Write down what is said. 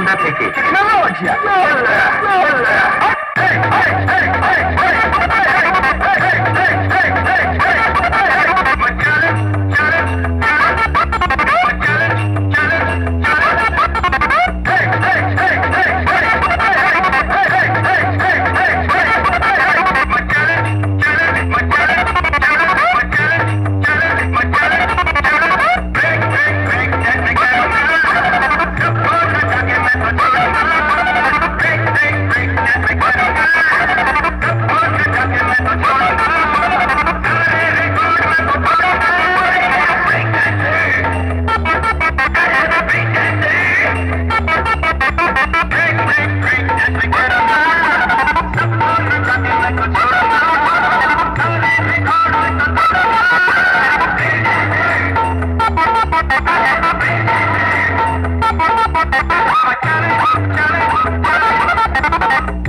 সন্ধ্যা থেকে Thank you.